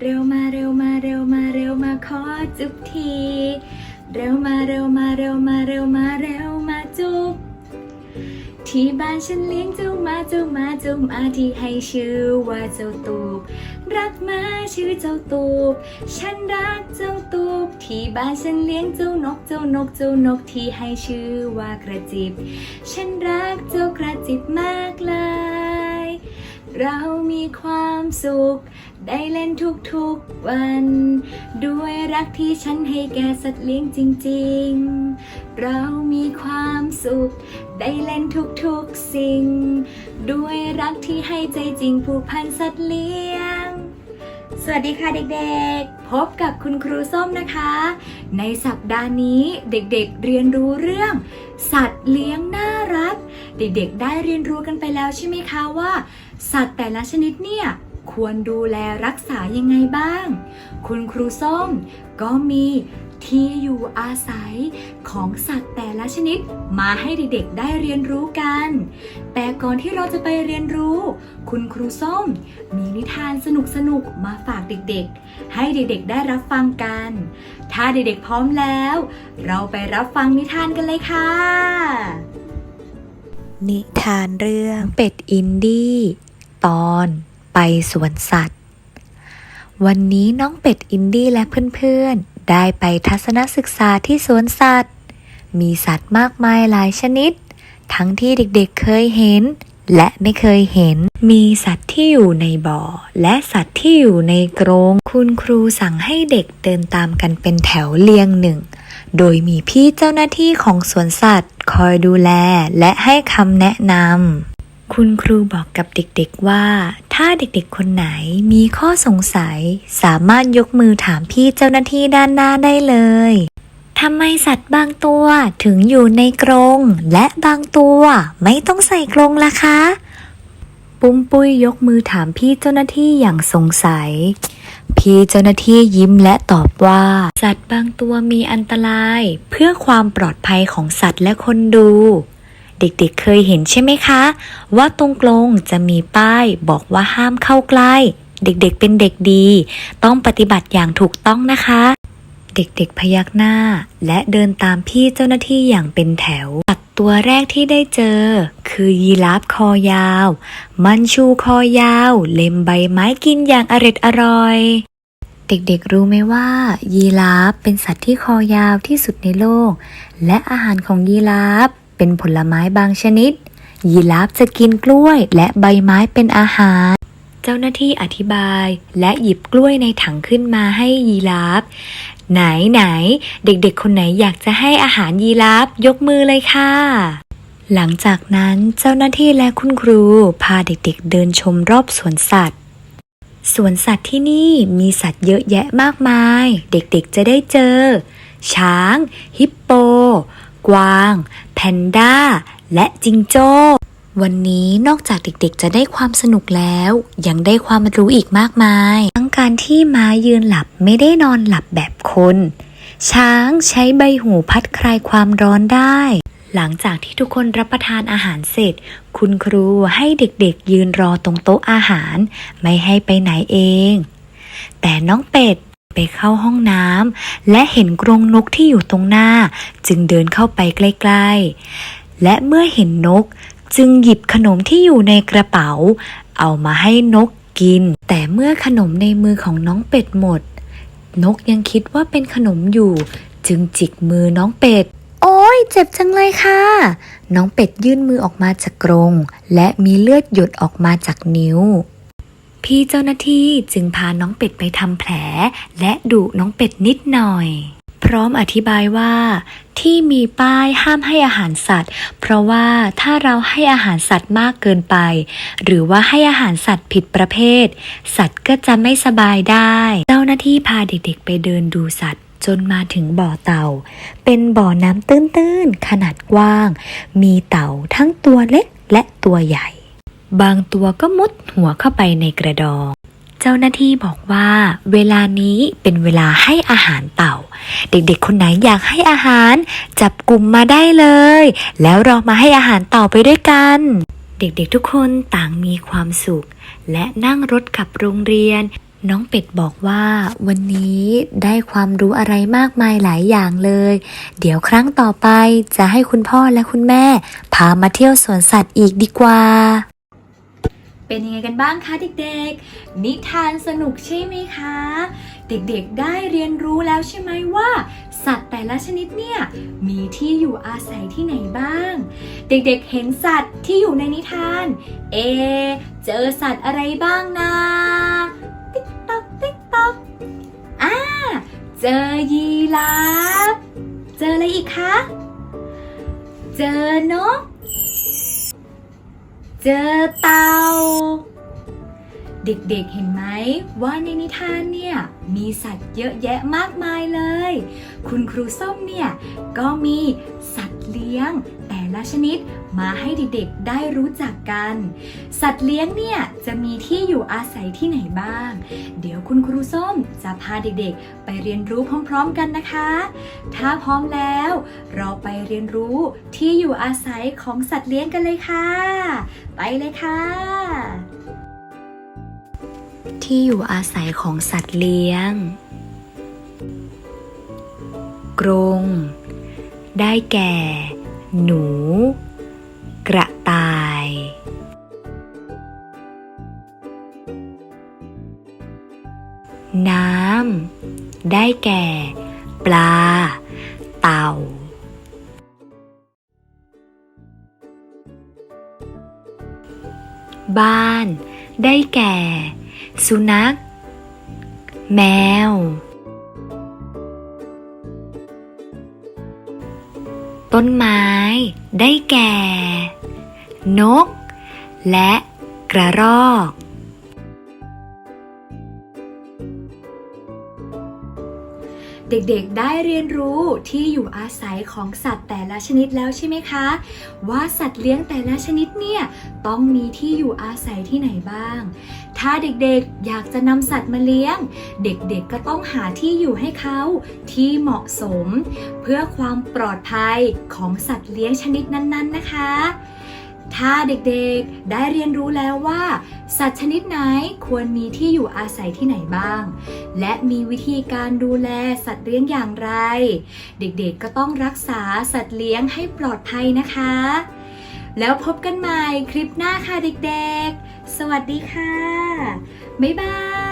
เร็วมาเร็วมาเร็วมาเร็วมาขอจุ๊บที เร็วมาเร็วมาเร็วมาเร็วมาเร็วมาจุ๊บที่บ้านฉันเลี้ยงเจ้ามาเจ้ามาเจ้ามาที่ให้ชื่อว่าเจ้าตูบ รักมาชื่อเจ้าตูบ ฉันรักเจ้าตูบ ที่บ้านฉันเลี้ยงเจ้านกเจ้านกเจ้านกที่ให้ชื่อว่ากระจิบ ฉันรักเจ้ากระจิบมากเลย เรามีความสุข ได้เล่นทุกๆวัน ด้วยรักที่ฉันให้แก่สัตว์เลี้ยงจริงๆ เรามีความสุข ได้เล่นทุกๆสิ่ง ด้วยรักที่ให้ใจจริงผูกพันสัตว์เลี้ยง สวัสดีค่ะเด็กๆ พบกับคุณครูส้มนะคะ ในสัปดาห์นี้เด็กๆเรียนรู้เรื่อง สัตว์เลี้ยงน่ารัก เด็กๆได้เรียนรู้กันไปแล้วใช่ไหมคะว่า สัตว์แต่ละชนิดเนี่ยควรดูแลรักษายังไงบ้าง คุณครูส้มก็มีที่อยู่อาศัยของสัตว์แต่ละชนิดมาให้เด็กๆได้เรียนรู้กัน แต่ก่อนที่เราจะไปเรียนรู้ คุณครูส้มมีนิทานสนุกๆมาฝากเด็กๆ ให้เด็กๆได้รับฟังกัน ถ้าเด็กๆพร้อมแล้ว เราไปรับฟังนิทานกันเลยค่ะ นิทานเรื่องเป็ดอินดี้ ตอนไปสวนสัตว์ วันนี้น้องเป็ดอินดี้และเพื่อนๆ ได้ไปทัศนศึกษาที่สวนสัตว์ มีสัตว์มากมายหลายชนิด ทั้งที่เด็กๆเคยเห็น และไม่เคยเห็น มีสัตว์ที่อยู่ในบ่อ และสัตว์ที่อยู่ในกรง คุณครูสั่งให้เด็กเดินตามกันเป็นแถวเรียงหนึ่ง โดยมีพี่เจ้าหน้าที่ของสวนสัตว์ คอยดูแลและให้คำแนะนำ คุณครูบอกกับเด็กๆว่า ถ้าเด็กๆคนไหนมีข้อสงสัย สามารถยกมือถามพี่เจ้าหน้าที่ด้านหน้าได้เลยทำไมสัตว์บางตัวถึงอยู่ในกรง และบางตัวไม่ต้องใส่กรงล่ะคะ ปุ้มปุ้ยยกมือถามพี่เจ้าหน้าที่อย่างสงสัย พี่เจ้าหน้าที่ยิ้มและตอบว่า สัตว์บางตัวมีอันตราย เพื่อความปลอดภัยของสัตว์และคนดู เด็กๆเคยเห็นใช่ไหมคะ ว่าตรงกรงจะมีป้ายบอกว่าห้ามเข้าใกล้ เด็กๆเป็นเด็กดี ต้องปฏิบัติอย่างถูกต้องนะคะ เด็กๆพยักหน้า และเดินตามพี่เจ้าหน้าที่อย่างเป็นแถวสัตว์ตัวแรกที่ได้เจอ คือยีราฟคอยาว มันชูคอยาว เล็มใบไม้กินอย่างอร็ดอร่อยเด็กๆ รู้ไหมว่า ยีราฟเป็นสัตว์ที่คอยาวที่สุดในโลก และอาหารของยีราฟ เป็นผลไม้บางชนิด ยีราฟจะกินกล้วยและใบไม้เป็นอาหาร เจ้าหน้าที่อธิบายและหยิบกล้วยในถังขึ้นมาให้ยีราฟ ไหนไหน เด็กๆ คนไหนอยากจะให้อาหารยีราฟยกมือเลยค่ะหลังจากนั้นเจ้าหน้าที่และคุณครูพาเด็กๆเดินชมรอบสวนสัตว์ สวนสัตว์ที่นี่มีสัตว์เยอะแยะมากมาย เด็กๆจะได้เจอ ช้าง ฮิปโป กวาง แพนด้า และจิงโจ้ วันนี้นอกจากเด็กๆ จะได้ความสนุกแล้ว ยังได้ความรู้อีกมากมาย ทั้งการที่ม้ายืนหลับไม่ได้นอนหลับแบบคน ช้างใช้ใบหูพัดคลายความร้อนได้ หลังจากที่ทุกคนรับประทานอาหารเสร็จ คุณครูให้เด็กๆ ยืนรอตรงโต๊ะอาหาร ไม่ให้ไปไหนเอง แต่น้องเป็ด ไปเข้าห้องน้ำและเห็นกรงนกที่อยู่ตรงหน้า จึงเดินเข้าไปใกล้ๆ และเมื่อเห็นนกจึงหยิบขนมที่อยู่ในกระเป๋า เอามาให้นกกิน แต่เมื่อขนมในมือของน้องเป็ดหมด นกยังคิดว่าเป็นขนมอยู่ จึงจิกมือน้องเป็ด โอ้ยเจ็บจังเลยค่ะ น้องเป็ดยื่นมือออกมาจากกรง และมีเลือดหยดออกมาจากนิ้ว พี่เจ้าหน้าที่จึงพาน้องเป็ดไปทำแผล และดุน้องเป็ดนิดหน่อย พร้อมอธิบายว่า ที่มีป้ายห้ามให้อาหารสัตว์ เพราะว่าถ้าเราให้อาหารสัตว์มากเกินไป หรือว่าให้อาหารสัตว์ผิดประเภท สัตว์ก็จะไม่สบายได้ เจ้าหน้าที่พาเด็กๆไปเดินดูสัตว์จนมาถึงบ่อเต่า เป็นบ่อน้ำตื้นๆ ขนาดกว้าง มีเต่าทั้งตัวเล็กและตัวใหญ่ บางตัวก็มุดหัวเข้าไปในกระดอง เจ้าหน้าที่บอกว่า เวลานี้เป็นเวลาให้อาหารเต่า เด็กๆ คนไหนอยากให้อาหาร จับกลุ่มมาได้เลย แล้วเรามาให้อาหารเต่าไปด้วยกัน เด็กๆทุกคนต่างมีความสุข และนั่งรถกลับโรงเรียน น้องเป็ดบอกว่า วันนี้ได้ความรู้อะไรมากมายหลายอย่างเลย เดี๋ยวครั้งต่อไปจะให้คุณพ่อและคุณแม่ พามาเที่ยวสวนสัตว์อีกดีกว่า เป็นยังไงกันบ้างคะเด็กๆ นิทานสนุกใช่ไหมคะ เด็กๆได้เรียนรู้แล้วใช่ไหมว่า สัตว์แต่ละชนิดเนี่ยมีที่อยู่อาศัยที่ไหนบ้าง เด็กๆเห็นสัตว์ที่อยู่ในนิทาน เอ เจอสัตว์อะไรบ้างนะ ติ๊กต๊อกติ๊กต๊อกอ่าเจอยีราฟ เจออะไรอีกคะ เจอนก เจอเต่า เด็กๆเห็นไหมว่าในนิทานเนี่ย มีสัตว์เยอะแยะมากมายเลย คุณครูส้มเนี่ย ก็มีสัตว์ เลี้ยง แต่ละชนิดมาให้เด็กๆได้รู้จักกัน สัตว์เลี้ยงเนี่ยจะมีที่อยู่อาศัยที่ไหนบ้าง เดี๋ยวคุณครูส้มจะพาเด็กๆ ไปเรียนรู้พร้อมๆกันนะคะ ถ้าพร้อมแล้ว เราไปเรียนรู้ที่อยู่อาศัยของสัตว์เลี้ยงกันเลยค่ะ ไปเลยค่ะที่อยู่อาศัยของสัตว์เลี้ยง กรง ได้แก่ หนู กระต่าย น้ำ ได้แก่ ปลา เต่า บ้าน ได้แก่ สุนัข แมว ต้นไม้ได้แก่ นก และกระรอก เด็กๆได้เรียนรู้ที่อยู่อาศัยของสัตว์แต่ละชนิดแล้วใช่ไหมคะ ว่าสัตว์เลี้ยงแต่ละชนิดเนี่ยต้องมีที่อยู่อาศัยที่ไหนบ้าง ถ้าเด็กๆอยากจะนำสัตว์มาเลี้ยง เด็กๆก็ต้องหาที่อยู่ให้เขาที่เหมาะสม เพื่อความปลอดภัยของสัตว์เลี้ยงชนิดนั้นๆนะคะ ถ้าเด็กๆ ได้เรียนรู้แล้วว่า สัตว์ชนิดไหนควรมีที่อยู่อาศัยที่ไหนบ้าง และมีวิธีการดูแลสัตว์เลี้ยงอย่างไร เด็กๆ ก็ต้องรักษาสัตว์เลี้ยงให้ปลอดภัยนะคะ แล้วพบกันใหม่คลิปหน้าค่ะเด็กๆ สวัสดีค่ะ บ๊ายบาย